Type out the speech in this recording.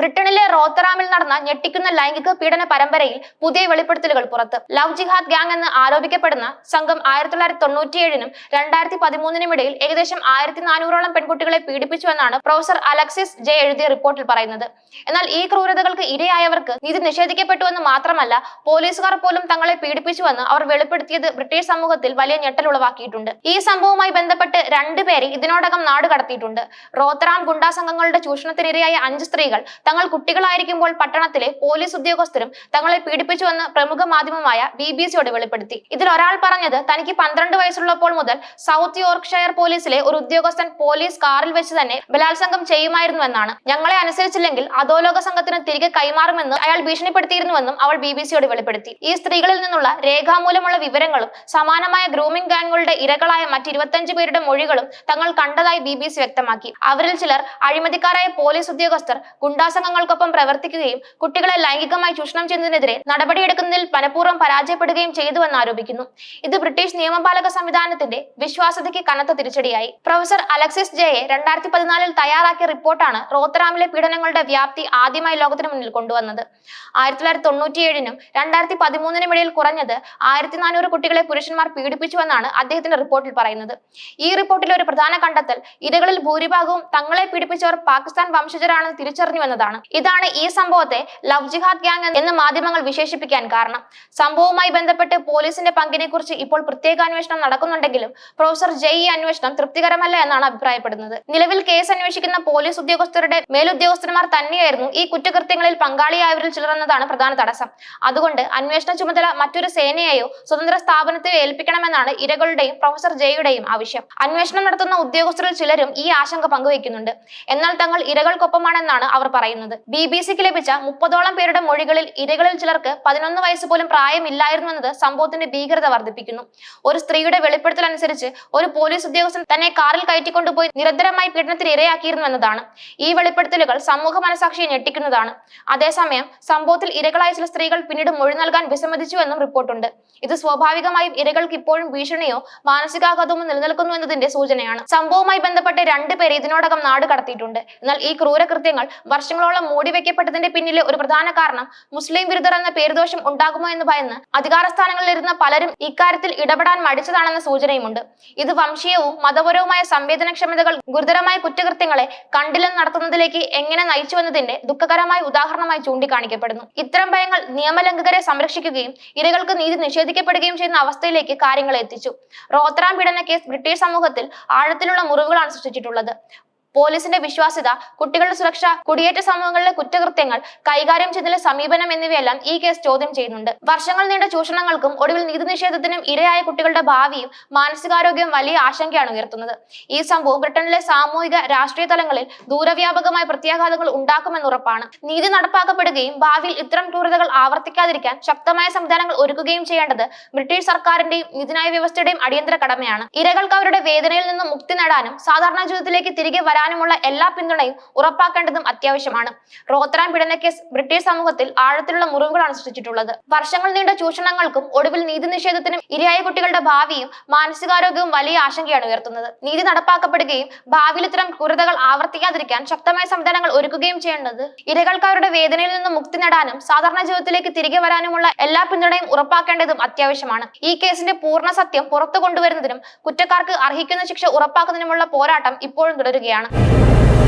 ബ്രിട്ടനിലെ റോത്തറാമിൽ നടന്ന ഞെട്ടിക്കുന്ന ലൈംഗിക പീഡന പരമ്പരയിൽ പുതിയ വെളിപ്പെടുത്തലുകൾ പുറത്ത്. ലവ് ജിഹാദ് ഗ്യാങ് എന്ന് ആരോപിക്കപ്പെടുന്ന സംഘം ആയിരത്തി തൊള്ളായിരത്തി തൊണ്ണൂറ്റിയേഴിനും രണ്ടായിരത്തി പതിമൂന്നിനും ഇടയിൽ ഏകദേശം ആയിരത്തി നാനൂറോളം പെൺകുട്ടികളെ പീഡിപ്പിച്ചുവെന്നാണ് പ്രൊഫസർ അലക്സിസ് ജെ എഴുതിയ റിപ്പോർട്ടിൽ പറയുന്നത്. എന്നാൽ ഈ ക്രൂരതകൾക്ക് ഇരയായവർക്ക് നീതി നിഷേധിക്കപ്പെട്ടുവെന്ന് മാത്രമല്ല പോലീസുകാർ പോലും തങ്ങളെ പീഡിപ്പിച്ചുവെന്ന് അവർ വെളിപ്പെടുത്തിയത് ബ്രിട്ടീഷ് സമൂഹത്തിൽ വലിയ ഞെട്ടൽ ഉളവാക്കിയിട്ടുണ്ട്. ഈ സംഭവവുമായി ബന്ധപ്പെട്ട് രണ്ടുപേരെ ഇതിനോടകം നാട് കടത്തിയിട്ടുണ്ട് റോത്തറാം ഗുണ്ടാ സംഘങ്ങളുടെ ചൂഷണത്തിനിരയായ അഞ്ച് സ്ത്രീകൾ തങ്ങൾ കുട്ടികളായിരിക്കുമ്പോൾ പട്ടണത്തിലെ പോലീസ് ഉദ്യോഗസ്ഥരും തങ്ങളെ പീഡിപ്പിച്ചുവെന്ന് പ്രമുഖ മാധ്യമമായ ബി ബി സിയോട് വെളിപ്പെടുത്തി. ഇതിൽ ഒരാൾ പറഞ്ഞത് തനിക്ക് പന്ത്രണ്ട് വയസ്സുള്ളപ്പോൾ മുതൽ സൗത്ത് യോർക്ക്ഷയർ പോലീസിലെ ഒരു ഉദ്യോഗസ്ഥൻ പോലീസ് കാറിൽ വെച്ച് തന്നെ ബലാത്സംഗം ചെയ്യുമായിരുന്നുവെന്നാണ് ഞങ്ങളെ അനുസരിച്ചില്ലെങ്കിൽ അധോലോക സംഘത്തിന് തിരികെ കൈമാറുമെന്ന് അയാൾ ഭീഷണിപ്പെടുത്തിയിരുന്നുവെന്നും അവൾ ബി ബി സിയോട് വെളിപ്പെടുത്തി. ഈ സ്ത്രീകളിൽ നിന്നുള്ള രേഖാമൂലമുള്ള വിവരങ്ങളും സമാനമായ ഗ്രൂമിംഗ് ഗാങ്ങുകളുടെ ഇരകളായ മറ്റ് ഇരുപത്തഞ്ച് പേരുടെ മൊഴികളും തങ്ങൾ കണ്ടതായി ബി ബി സി വ്യക്തമാക്കി. അവരിൽ ചിലർ അഴിമതിക്കാരായ പോലീസ് ഉദ്യോഗസ്ഥർ ഗുണ്ടാസംഘങ്ങൾക്കൊപ്പം പ്രവർത്തിക്കുകയും കുട്ടികളെ ലൈംഗികമായി ചൂഷണം ചെയ്യുന്നതിനെതിരെ നടപടിയെടുക്കുന്നതിൽ മനഃപൂർവം പരാജയപ്പെടുകയും ചെയ്തുവെന്ന് ആരോപിക്കുന്നു. ഇത് ബ്രിട്ടീഷ് നിയമപാലക സംവിധാനത്തിന്റെ വിശ്വാസ്യതയ്ക്ക് കനത്ത തിരിച്ചടിയായി. പ്രൊഫസർ അലക്സിസ് ജെയെ രണ്ടായിരത്തി പതിനാലിൽ തയ്യാറാക്കിയ റിപ്പോർട്ടാണ് റോത്തറാമിലെ പീഡനങ്ങളുടെ വ്യാപ്തി ആദ്യമായി ലോകത്തിന് മുന്നിൽ കൊണ്ടുവന്നത്. ആയിരത്തി തൊള്ളായിരത്തി തൊണ്ണൂറ്റിയേഴിനും രണ്ടായിരത്തി പതിമൂന്നിനും ഇടയിൽ കുറഞ്ഞത് ആയിരത്തി നാനൂറ് കുട്ടികളെ പുരുഷന്മാർ പീഡിപ്പിച്ചുവെന്നാണ് അദ്ദേഹത്തിന്റെ റിപ്പോർട്ടിൽ പറയുന്നത്. ഈ റിപ്പോർട്ടിലെ ഒരു പ്രധാന കണ്ടെത്തൽ ഇരകളിൽ ഭൂരിഭാഗവും തങ്ങളെ പീഡിപ്പിച്ചവർ പാകിസ്ഥാൻ വംശജരാണെന്ന് തിരിച്ചറിഞ്ഞുവെന്നതാണ് ഇതാണ് ഈ സംഭവത്തെ ലവ് ജിഹാദ് ഗ്യാങ് എന്ന് മാധ്യമങ്ങൾ വിശേഷിപ്പിക്കാൻ കാരണം. സംഭവവുമായി ബന്ധപ്പെട്ട് പോലീസിന്റെ പങ്കിനെ കുറിച്ച് ഇപ്പോൾ പ്രത്യേക അന്വേഷണം നടക്കുന്നുണ്ടെങ്കിലും പ്രൊഫസർ ജയ് അന്വേഷണം തൃപ്തികരമല്ല എന്നാണ് അഭിപ്രായപ്പെടുന്നത്. നിലവിൽ കേസ് അന്വേഷിക്കുന്ന പോലീസ് ഉദ്യോഗസ്ഥരുടെ മേലുദ്യോഗസ്ഥന്മാർ തന്നെയായിരുന്നു ഈ കുറ്റകൃത്യങ്ങളിൽ പങ്കാളിയായവരിൽ ചിലർ എന്നതാണ് പ്രധാന തടസ്സം. അതുകൊണ്ട് അന്വേഷണ ചുമതല മറ്റൊരു സേനയെയോ സ്വതന്ത്ര സ്ഥാപനത്തെയോ ഏൽപ്പിക്കണമെന്നാണ് ഇരകളുടെയും പ്രൊഫസർ ജയുടെയും ആവശ്യം. അന്വേഷണം നടത്തുന്ന ഉദ്യോഗസ്ഥരിൽ ചിലരും ഈ ആശങ്ക പങ്കുവയ്ക്കുന്നുണ്ട്. എന്നാൽ തങ്ങൾ ഇരകൾക്കൊപ്പമാണെന്നാണ് അവർ പറയുന്നത്. ബി ബി സിക്ക് ലഭിച്ച മുപ്പതോളം പേരുടെ മൊഴികളിൽ ഇരകളിൽ ചിലർക്ക് പതിനൊന്ന് വയസ്സ് പോലും പ്രായമില്ലായിരുന്നുവെന്നത് സംഭവത്തിന്റെ ഭീകരത വർദ്ധിപ്പിക്കുന്നു. ഒരു സ്ത്രീയുടെ വെളിപ്പെടുത്തൽ അനുസരിച്ച് ഒരു പോലീസ് ഉദ്യോഗസ്ഥൻ തന്നെ കാറിൽ കയറ്റിക്കൊണ്ടുപോയി നിരന്തരമായി പീഡനത്തിന് ഇരയാക്കിയിരുന്നു എന്നതാണ്. ഈ വെളിപ്പെടുത്തലുകൾ സമൂഹ മനസാക്ഷിയെ ഞെട്ടിക്കുന്നതാണ്. അതേസമയം സംഭവത്തിൽ ഇരകളായ ചില സ്ത്രീകൾ പിന്നീട് മൊഴി നൽകാൻ വിസമ്മതിച്ചു എന്നും റിപ്പോർട്ടുണ്ട്. ഇത് സ്വാഭാവികമായും ഇരകൾക്ക് ഇപ്പോഴും ഭീഷണിയോ മാനസികാഘാതമോ നിലനിൽക്കുന്നു എന്നതിന്റെ സൂചനയാണ്. സംഭവവുമായി ബന്ധപ്പെട്ട് രണ്ടുപേരെ ഇതിനോടകം നാട് കടത്തിയിട്ടുണ്ട്. എന്നാൽ ഈ ക്രൂരകൃത്യങ്ങൾ വർഷങ്ങളോളം മൂടി വെക്കപ്പെട്ടതിന്റെ പിന്നിലെ ഒരു പ്രധാന കാരണം മുസ്ലിം വിരുദ്ധർ എന്ന പേരുദോഷം ഉണ്ടാകുമോ എന്ന് ഭയന്ന് അധികാര സ്ഥാനങ്ങളിലിരുന്ന പലരും ഇക്കാര്യത്തിൽ ഇടപെടാൻ മടിച്ചതാണെന്ന സൂചനയുമുണ്ട്. ഇത് വംശീയവും മതപരവുമായ സംവേദനക്ഷമതകൾ ഗുരുതരമായ കുറ്റകൃത്യങ്ങളെ കണ്ടില്ലെന്ന് നടത്തുന്നതിലേക്ക് എങ്ങനെ നയിച്ചുവെന്നതിന്റെ ദുഃഖകരമായ ഉദാഹരണമായി ചൂണ്ടിക്കാണിക്കപ്പെടുന്നു. ഇത്തരം ഭയങ്ങൾ നിയമലംഘകരെ സംരക്ഷിക്കുകയും ഇരകൾക്ക് നീതി നിഷേധിക്കപ്പെടുകയും ചെയ്യുന്ന അവസ്ഥയിലേക്ക് കാര്യങ്ങളെ എത്തിച്ചു. റോത്രാം പീഡന കേസ് ബ്രിട്ടീഷ് സമൂഹത്തിൽ ആഴത്തിലുള്ള മുറിവുകളാണ് സൃഷ്ടിച്ചിട്ടുള്ളത്. പോലീസിന്റെ വിശ്വാസ്യത കുട്ടികളുടെ സുരക്ഷ കുടിയേറ്റ സമൂഹങ്ങളിലെ കുറ്റകൃത്യങ്ങൾ കൈകാര്യം ചെയ്യുന്നതിലെ സമീപനം എന്നിവയെല്ലാം ഈ കേസ് ചോദ്യം ചെയ്യുന്നുണ്ട്. വർഷങ്ങൾ നീണ്ട ചൂഷണങ്ങൾക്കും ഒടുവിൽ നീതി നിഷേധത്തിനും ഇരയായ കുട്ടികളുടെ ഭാവിയും മാനസികാരോഗ്യവും വലിയ ആശങ്കയാണ് ഉയർത്തുന്നത്. ഈ സംഭവം ബ്രിട്ടനിലെ സാമൂഹിക രാഷ്ട്രീയ തലങ്ങളിൽ ദൂരവ്യാപകമായ പ്രത്യാഘാതങ്ങൾ ഉണ്ടാക്കുമെന്ന് ഉറപ്പാണ്. നീതി നടപ്പാക്കപ്പെടുകയും ഭാവിയിൽ ഇത്തരം ക്രൂരതകൾ ആവർത്തിക്കാതിരിക്കാൻ ശക്തമായ സംവിധാനങ്ങൾ ഒരുക്കുകയും ചെയ്യേണ്ടത് ബ്രിട്ടീഷ് സർക്കാരിന്റെയും നീതിന്യായ വ്യവസ്ഥയുടെയും അടിയന്തര കടമയാണ്. ഇരകൾക്ക് അവരുടെ വേദനയിൽ നിന്നും മുക്തി നേടാനും സാധാരണ ജീവിതത്തിലേക്ക് തിരികെ വരാനുമുള്ള എല്ലാ പിന്തുണയും ഉറപ്പാക്കേണ്ടതും അത്യാവശ്യമാണ്. റോത്തറാം പിടനക്കേസ് കേസ് ബ്രിട്ടീഷ് സമൂഹത്തിൽ ആഴത്തിലുള്ള മുറിവുകളാണ് സൃഷ്ടിച്ചിട്ടുള്ളത്. വർഷങ്ങൾ നീണ്ട ചൂഷണങ്ങൾക്കും ഒടുവിൽ നീതി നിഷേധത്തിനും ഇരയായ കുട്ടികളുടെ ഭാവിയും മാനസികാരോഗ്യവും വലിയ ആശങ്കയാണ് ഉയർത്തുന്നത്. നീതി നടപ്പാക്കപ്പെടുകയും ഭാവിയിൽ ഇത്തരം ക്രൂരതകൾ ആവർത്തിക്കാതിരിക്കാൻ ശക്തമായ സംവിധാനങ്ങൾ ഒരുക്കുകയും ചെയ്യേണ്ടത് ഇരകൾക്കാരുടെ വേദനയിൽ നിന്ന് മുക്തി നേടാനും സാധാരണ ജീവിതത്തിലേക്ക് തിരികെ വരാനുമുള്ള എല്ലാ പിന്തുണയും ഉറപ്പാക്കേണ്ടതും അത്യാവശ്യമാണ്. ഈ കേസിന്റെ പൂർണ സത്യം പുറത്തു കൊണ്ടുവരുന്നതിനും കുറ്റക്കാർക്ക് അർഹിക്കുന്ന ശിക്ഷ ഉറപ്പാക്കുന്നതിനുമുള്ള പോരാട്ടം ഇപ്പോഴും തുടരുകയാണ്. Yeah.